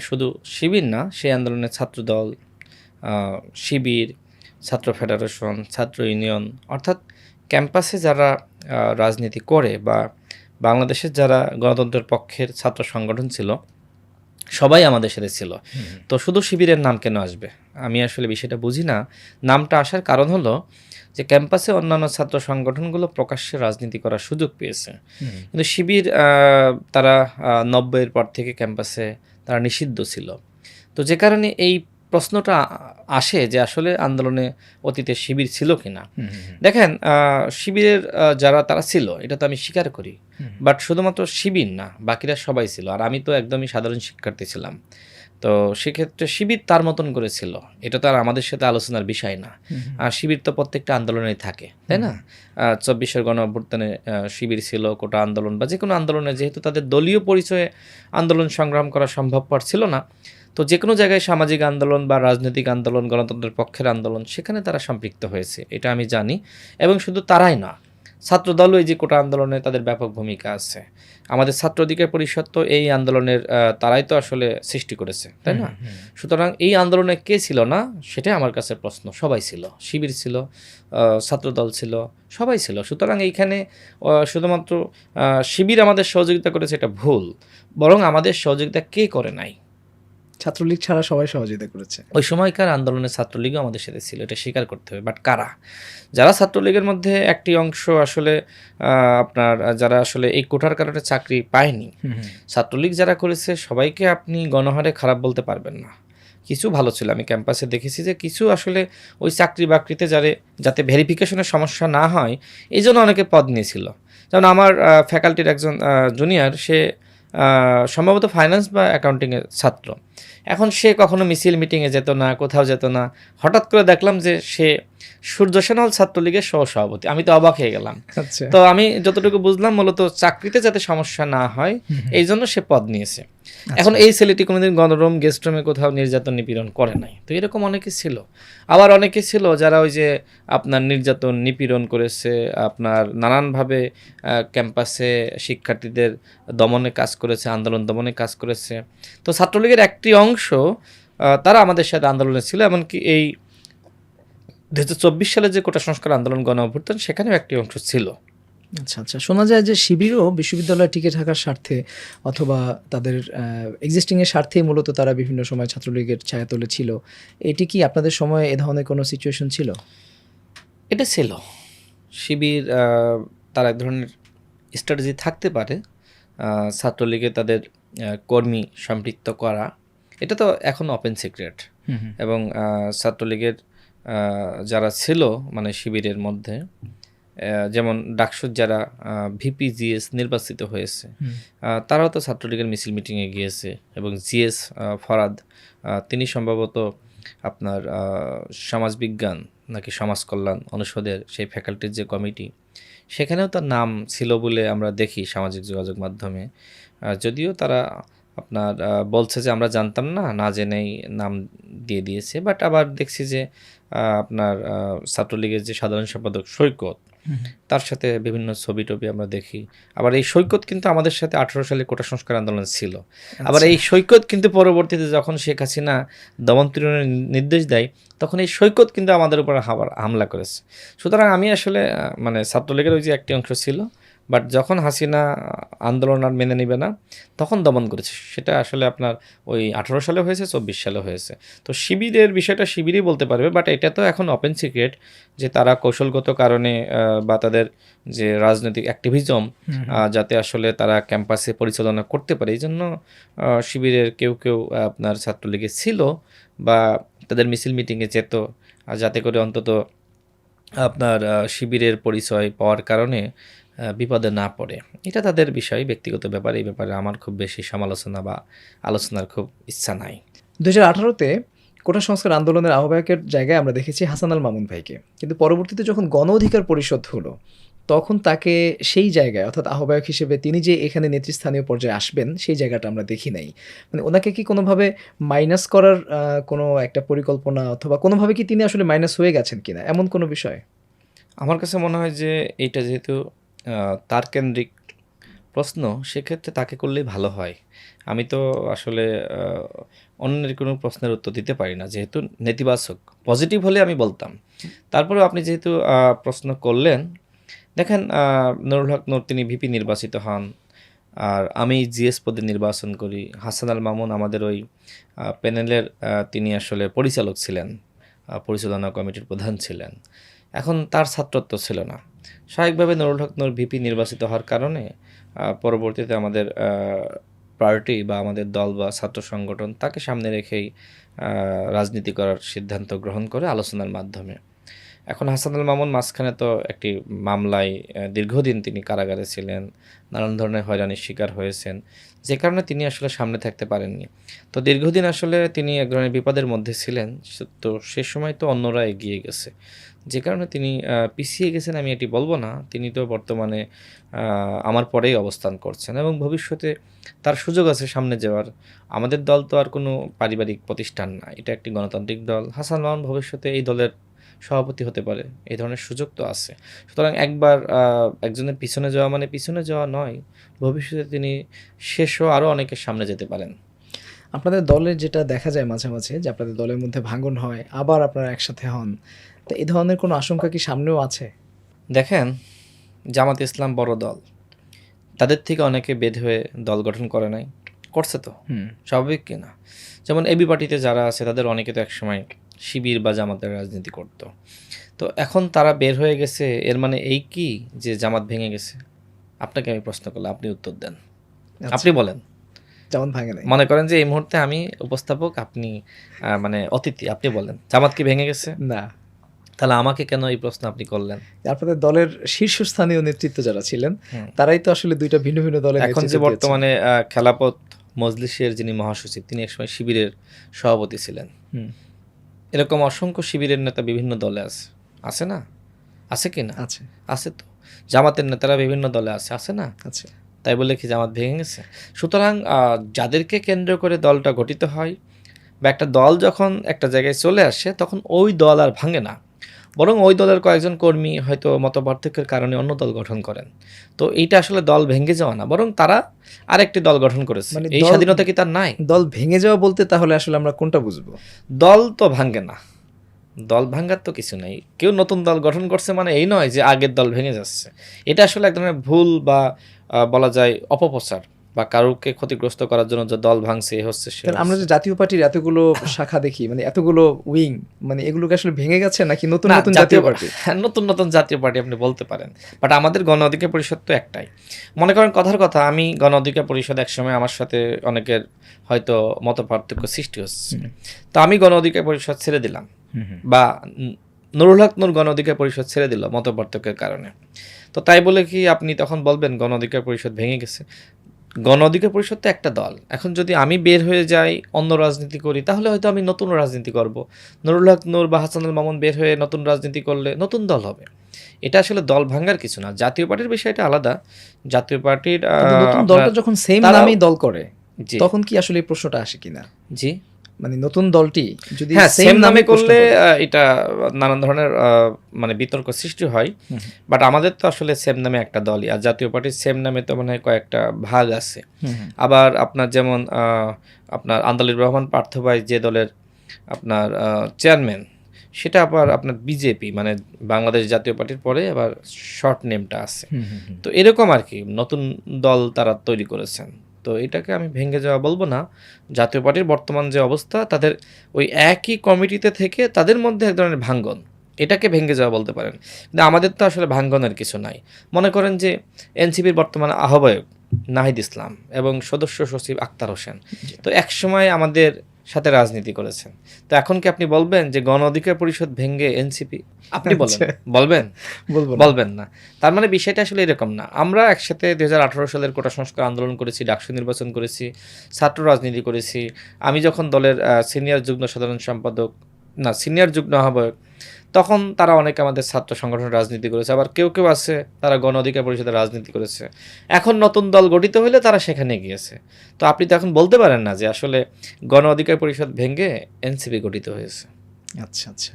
শুধু শিবির না সেই আন্দোলনে ছাত্রদল শিবির ছাত্র ফেডারেশন ছাত্র ইউনিয়ন অর্থাৎ ক্যাম্পাসে যারা রাজনীতি করে বা বাংলাদেশের যারা গণতন্ত্রের পক্ষের ছাত্র সংগঠন ছিল সবাই আমাদের সাথে ছিল। তো শুধু শিবিরের নাম কেন আসবে? আমি আসলে বিষয়টা বুঝি না। নামটা আসার কারণ হলো যে ক্যাম্পাসে অন্যান্য ছাত্র সংগঠনগুলো প্রকাশ্যে রাজনীতি করার সুযোগ পেয়েছে। কিন্তু শিবির তারা নব্বইয়ের পর থেকে ক্যাম্পাসে তারা নিষিদ্ধ ছিল। তো যে কারণে এই প্রশ্নটা আসে যে আসলে আন্দোলনে অতীতে শিবির ছিল কি না দেখেন শিবিরের যারা তারা ছিল এটা তো আমি স্বীকার করি। বাট শুধুমাত্র শিবির না বাকিরা সবাই ছিল। আর আমি তো একদমই সাধারণ শিক্ষার্থী ছিলাম। তো সেক্ষেত্রে শিবির তার মতন করেছিল এটা তো আর আমাদের সাথে আলোচনার বিষয় না। আর শিবির তো প্রত্যেকটা আন্দোলনেই থাকে তাই না? চব্বিশের গণ অভ্যুত্থানে শিবির ছিল কোটা আন্দোলন বা যে কোনো আন্দোলনে যেহেতু তাদের দলীয় পরিচয়ে আন্দোলন সংগ্রাম করা সম্ভবপর ছিল না তো যে কোনো জায়গায় সামাজিক আন্দোলন বা রাজনৈতিক আন্দোলন গণতন্ত্রের পক্ষের আন্দোলন সেখানে তারা সম্পৃক্ত হয়েছে এটা আমি জানি। এবং শুধু তারাই না ছাত্রদলও এই যে কোটা আন্দোলনে তাদের ব্যাপক ভূমিকা আছে। আমাদের ছাত্র অধিকার পরিষদ তো এই আন্দোলনের তারাই তো আসলে সৃষ্টি করেছে তাই না? সুতরাং এই আন্দোলনে কে ছিল না সেটাই আমার কাছে প্রশ্ন। সবাই ছিল। শিবির ছিল ছাত্রদল ছিল সবাই ছিল। সুতরাং এইখানে শুধুমাত্র শিবির আমাদের সহযোগিতা করেছে এটা ভুল। বরং আমাদের সহযোগিতা কে করে নাই? ছাত্রলীগ ছাড়া সবাই সহযোগিতা করেছে। ওই সময়কার আন্দোলনে ছাত্রলীগও আমাদের সাথে ছিল এটা স্বীকার করতে হবে। বাট কারা? যারা ছাত্রলীগের মধ্যে একটি অংশ আসলে আপনার যারা আসলে এই কোটার কারণে চাকরি পায়নি ছাত্রলীগ যারা করেছে সবাইকে আপনি গণহারে খারাপ বলতে পারবেন না। কিছু ভালো ছিল আমি ক্যাম্পাসে দেখেছি যে কিছু আসলে ওই চাকরি বাকরিতে যারে যাতে ভেরিফিকেশনের সমস্যা না হয় এই জন্য অনেকে পদ নিয়েছিল। যেমন আমার ফ্যাকাল্টির একজন জুনিয়র সে সম্ভবত ফাইন্যান্স বা অ্যাকাউন্টিংয়ের ছাত্র। এখন সে কখনো মিছিল মিটিংয়ে যেত না কোথাও যেত না। হঠাৎ করে দেখলাম যে সে সূর্য সেনাল ছাত্রলীগের সহ সভাপতি আমি তো অবাক হয়ে গেলাম। আচ্ছা। তো আমি যতটুকু বুঝলাম মূলত চাকরিতে যাতে সমস্যা না হয় এই জন্য সে পদ নিয়েছে। এখন এই ছেলেটি কোনোদিন গণরুম, গেস্ট রুমে কোথাও নির্যাতন, নিপীড়ন করে নাই। তো এরকম অনেকে ছিল। আবার অনেকে ছিল যারা ওই যে আপনার নির্যাতন, নিপীড়ন করেছে, আপনার নানানভাবে ক্যাম্পাসে শিক্ষার্থীদের দমনে কাজ করেছে, আন্দোলন দমনে কাজ করেছে। তো ছাত্রলীগের একটি অংশ তারা আমাদের সাথে আন্দোলনে ছিল, এমনকি এই দু হাজার চব্বিশ সালে যে কোটা সংস্কার আন্দোলন গণ অভ্যুত্থান সেখানেও একটি অংশ ছিল। আচ্ছা আচ্ছা। শোনা যায় যে শিবিরও বিশ্ববিদ্যালয়ে টিকে থাকার স্বার্থে অথবা তাদের এক্সিস্টিং এর স্বার্থেই মূলত তারা বিভিন্ন সময় ছাত্রলীগের ছায়াতলে ছিল। এটি কি আপনাদের সময় এ ধরনের কোনো সিচুয়েশন ছিল? এটা ছিল। শিবির তার এক ধরনের স্ট্র্যাটেজি থাকতে পারে ছাত্রলীগে তাদের কর্মী সম্পৃক্ত করা। এটা তো এখন ওপেন সিক্রেট এবং ছাত্রলীগের যারা ছিল মানে শিবিরের মধ্যে যেমন ডাকসুর যারা ভিপি জিএস নির্বাচিত হয়েছে তারাও তো ছাত্রলীগের মিছিল মিটিংয়ে গিয়েছে এবং জিএস ফরাদ তিনি সম্ভবত আপনার সমাজবিজ্ঞান নাকি সমাজ কল্যাণ অনুষদের সেই ফ্যাকাল্টির যে কমিটি সেখানেও তার নাম ছিল বলে আমরা দেখি সামাজিক যোগাযোগ মাধ্যমে। যদিও তারা আপনার বলছে যে আমরা জানতাম না না জেনেই নাম দিয়ে দিয়েছে বাট আবার দেখছি যে আপনার ছাত্রলীগের যে সাধারণ সম্পাদক সৈকত তার সাথে বিভিন্ন ছবি টবি আমরা দেখি। আবার এই সৈকত কিন্তু আমাদের সাথে আঠারো সালে কোটা সংস্কার আন্দোলন ছিল। আবার এই সৈকত কিন্তু পরবর্তীতে যখন শেখ হাসিনা দমন পীড়নের নির্দেশ দেয় তখন এই সৈকত কিন্তু আমাদের উপর হামলা করেছে। সুতরাং আমি আসলে মানে ছাত্রলীগের ওই যে একটি অংশ ছিল বাট যখন হাসিনা আন্দোলন আর মেনে নেবে না তখন দমন করেছে। সেটা আসলে আপনার ওই আঠারো সালে হয়েছে চব্বিশ সালে হয়েছে। তো শিবিরের বিষয়টা শিবিরই বলতে পারবে বাট এটা তো এখন ওপেন সিক্রেট যে তারা কৌশলগত কারণে বা তাদের যে রাজনৈতিক অ্যাক্টিভিজম যাতে আসলে তারা ক্যাম্পাসে পরিচালনা করতে পারে। এই জন্য শিবিরের কেউ কেউ আপনার ছাত্রলীগে ছিল বা তাদের মিছিল মিটিংয়ে যেত। আর যাতে করে অন্তত আপনার শিবিরের পরিচয় পাওয়ার কারণে বিপদে না পড়ে। এটা তাদের বিষয়, ব্যক্তিগত ব্যাপার। এই ব্যাপারে আমার খুব বেশি সমালোচনা বা আলোচনার খুব ইচ্ছা নাই। দু হাজার আঠারোতে কোটা সংস্কার আন্দোলনের আহ্বায়কের জায়গায় আমরা দেখেছি হাসান আল মামুন ভাইকে। কিন্তু পরবর্তীতে যখন গণ অধিকার পরিষদ হলো তখন তাকে সেই জায়গায়, অর্থাৎ আহ্বায়ক হিসেবে তিনি যে এখানে নেতৃস্থানীয় পর্যায়ে আসবেন, সেই জায়গাটা আমরা দেখি নাই। মানে ওনাকে কি কোনোভাবে মাইনাস করার কোনো একটা পরিকল্পনা অথবা কোনোভাবে কি তিনি আসলে মাইনাস হয়ে গেছেন কিনা? এমন কোনো বিষয়? আমার কাছে মনে হয় যে এটা যেহেতু তার কেন্দ্রিক প্রশ্ন, সেক্ষেত্রে তাকে করলেই ভালো হয়। আমি তো আসলে অন্যের কোনো প্রশ্নের উত্তর দিতে পারি না, যেহেতু নেতিবাচক। পজিটিভ হলে আমি বলতাম। তারপরেও আপনি যেহেতু প্রশ্ন করলেন দেখেন নুরুল হক নূর তিনি ভিপি নির্বাচিত হন, আর আমি জিএস পদে নির্বাচন করি। হাসান আল মামুন আমাদের ওই প্যানেলের তিনি আসলে পরিচালক ছিলেন পরিচালনা কমিটির প্রধান ছিলেন। এখন তার ছাত্রত্ব ছিল না। স্বাভাবিকভাবে নুরুল হক নূর ভিপি নির্বাচিত হওয়ার কারণে পরবর্তীতে আমাদের পার্টি বা আমাদের দল বা ছাত্র সংগঠন তাকে সামনে রেখেই রাজনীতি করার সিদ্ধান্ত গ্রহণ করে আলোচনার মাধ্যমে। এখন হাসানুল মামুন মাঝখানে তো একটি মামলায় দীর্ঘদিন তিনি কারাগারে ছিলেন, নানান ধরনের হয়রানির শিকার হয়েছেন। যে কারণে তিনি আসলে সামনে থাকতে পারেননি। তো দীর্ঘদিন আসলে তিনি এক ধরনের বিপদের মধ্যে ছিলেন, তো সে সময় তো অন্যরা এগিয়ে গেছে। যে কারণে তিনি পিছিয়ে গেছেন আমি এটি বলব না, তিনি তো বর্তমানে আমার পরেই অবস্থান করছেন এবং ভবিষ্যতে তার সুযোগ আছে সামনে যাওয়ার। আমাদের দল তো আর কোনো পারিবারিক প্রতিষ্ঠান না, এটা একটি গণতান্ত্রিক দল। হাসান মামুন ভবিষ্যতে এই দলের সভাপতি হতে পারে। এই ধরনের সুযোগ তো আছে। সুতরাং একবার একজনের পিছনে যাওয়া মানে পিছনে যাওয়া নয় ভবিষ্যতে তিনি শেষও আরও অনেকের সামনে যেতে পারেন। আপনাদের দলের যেটা দেখা যায় মাঝে মাঝে যে আপনাদের দলের মধ্যে ভাঙন হয় আবার আপনারা একসাথে হন তো এই ধরনের কোনো আশঙ্কা কি সামনেও আছে? দেখেন জামাত ইসলাম বড় দল। তাদের থেকে অনেকে বেদ হয়ে দল গঠন করে নাই। করছে তো। হুম। স্বাভাবিক কিনা যেমন এবি পার্টিতে যারা আছে তাদের অনেকে তো একসময় শিবির বা জামাতের রাজনীতি করত। তো এখন তারা বের হয়ে গেছে এর মানে এই কি যে জামাত ভেঙে গেছে? আপনাকে আমি প্রশ্ন করলাম আপনি উত্তর দেন। আচ্ছা, আপনি বলেন। যেমন ভাঙে নাই। মনে করেন যে এই মুহূর্তে আমি উপস্থাপক আপনি মানে অতিথি আপনি বলেন। জামাত কি ভেঙে গেছে? না। তাহলে আমাকে কেন এই প্রশ্ন আপনি করলেন? আপনাদের দলের শীর্ষস্থানীয় নেতৃত্ব যারা ছিলেন তারাই তো আসলে দুইটা ভিন্ন ভিন্ন দলের এখন যে বর্তমানে খেলাপথ মজলিসের যিনি মহাসচিব তিনি একসময় শিবিরের সভাপতি ছিলেন। হুম, এরকম অসংখ্য শিবিরের নেতা বিভিন্ন দলে আছে। আছে না? আছে কি না? আছে। আছে তো। জামাতের নেতারা বিভিন্ন দলে আছে। আছে না? আছে। তাই বলে কি জামাত ভেঙে গেছে? সুতরাং যাদেরকে কেন্দ্র করে দলটা গঠিত হয় বা একটা দল যখন একটা জায়গায় চলে আসে তখন ওই দল আর ভাঙে না। বরং ওই দলের কয়েকজন কর্মী হয়তো মতপার্থক্যের কারণে অন্য দল গঠন করেন। তো এইটা আসলে দল ভেঙে যাওয়া না বরং তারা আরেকটি দল গঠন করেছে। মানে এই স্বাধীনতা কি তার নাই? দল ভেঙে যাওয়া বলতে তাহলে আসলে আমরা কোনটা বুঝব? দল তো ভাঙ্গে না। দল ভাঙ্গার তো কিছু নেই। কেউ নতুন দল গঠন করছে মানে এই নয় যে আগের দল ভেঙে যাচ্ছে। এটা আসলে এক ধরনের ভুল বা বলা যায় অপপ্রচার। বা কারোকে ক্ষতিগ্রস্ত করার জন্য যে দল ভাঙছে হচ্ছে আমরা যে জাতীয় পার্টির এতগুলো শাখা দেখি মানে এতগুলো উইং মানে এগুলোকে আসলে ভেঙে গেছে নাকি নতুন নতুন জাতীয় পার্টি। হ্যাঁ, নতুন নতুন জাতীয় পার্টি আপনি বলতে পারেন। বাট আমাদের গণ অধিকার পরিষদ তো একটাই। মনে করেন কথার কথা আমি গণ অধিকার পরিষদ একসময় আমার সাথে অনেকের হয়তো মত পার্থক্য সৃষ্টি হচ্ছে। তো আমি গণ অধিকার পরিষদ ছেড়ে দিলাম। বা নুরুল হক নূর গণ অধিকার পরিষদ ছেড়ে দিল মত পার্থক্যের কারণে। তো তাই বলে কি আপনি তখন বলবেন গণ অধিকার পরিষদ ভেঙে গেছে? গণ অধিকার পরিষদ তো একটা দল। এখন যদি আমি বের হয়ে যাই অন্য রাজনীতি করি তাহলে হয়তো আমি নতুন রাজনীতি করব। নুরুল হক নূর বা হাসানুল মামুন বের হয়ে নতুন রাজনীতি করলে নতুন দল হবে। এটা আসলে দল ভাঙ্গার কিছু না। জাতীয় পার্টির বিষয়টা আলাদা। জাতীয় পার্টির নতুন দলটা যখন সেম নামেই দল করে তখন কি আসলে এই প্রশ্নটা আসে কিনা? জি। মানে নতুন দলটি যদি হ্যাঁ সেম সেম নামে করলে এটা নানান ধরনের মানে বিতর্ক সৃষ্টি হয়। বাট আমাদের তো আসলে সেম নামে একটা দলই আর জাতীয় পার্টির সেম নামে তো মানে কয়েকটা ভাগ আছে। আবার আপনার যেমন আপনার আন্দালির রহমান পার্থ ভাই যে দলের আপনার চেয়ারম্যান সেটা আবার আপনার বিজেপি মানে বাংলাদেশ জাতীয় পার্টির পরে আবার শর্ট নেমটা আছে। তো এরকম আর কি নতুন দল তারা তৈরি করেছেন। তো এটাকে আমি ভেঙে যাওয়া বলব না। জাতীয় পার্টির বর্তমান যে অবস্থা তাদের ওই একই কমিটিতে থেকে তাদের মধ্যে এক ধরনের ভাঙ্গন। এটাকে ভেঙে যাওয়া বলতে পারেন। কিন্তু আমাদের তো আসলে ভাঙ্গনের কিছু নাই। মনে করেন যে এনসিপির বর্তমান আহ্বায়ক নাহিদ ইসলাম এবং সদস্য সচিব আক্তার হোসেন। তো একসময় আমাদের সাথে রাজনীতি করেছেন। তো এখন কি আপনি বলবেন যে গণ অধিকার পরিষদ ভেঙ্গে এনসিপি আপনি বলেন। আচ্ছা। বলবেন? বলবেন না। তার মানে বিষয়টা আসলে এরকম না। আমরা একসাথে দু হাজার আঠারো সালের কোটা সংস্কার আন্দোলন করেছি ডাকসু নির্বাচন করেছি ছাত্র রাজনীতি করেছি। আমি যখন দলের সিনিয়র যুগ্ম সাধারণ সম্পাদক না সিনিয়র যুগ্ম আহ্বায়ক তখন তারা অনেকে আমাদের ছাত্র সংগঠন রাজনীতি করেছে, আবার কেউ কেউ আছে, তারা গণ অধিকার পরিষদে রাজনীতি করেছে। এখন নতুন দল গঠিত হলে তারা সেখানে গিয়েছে। তো আপনি তো এখন বলতে পারেন না যে আসলে গণ অধিকার পরিষদ ভেঙে এনসিপি গঠিত হয়েছে। আচ্ছা আচ্ছা।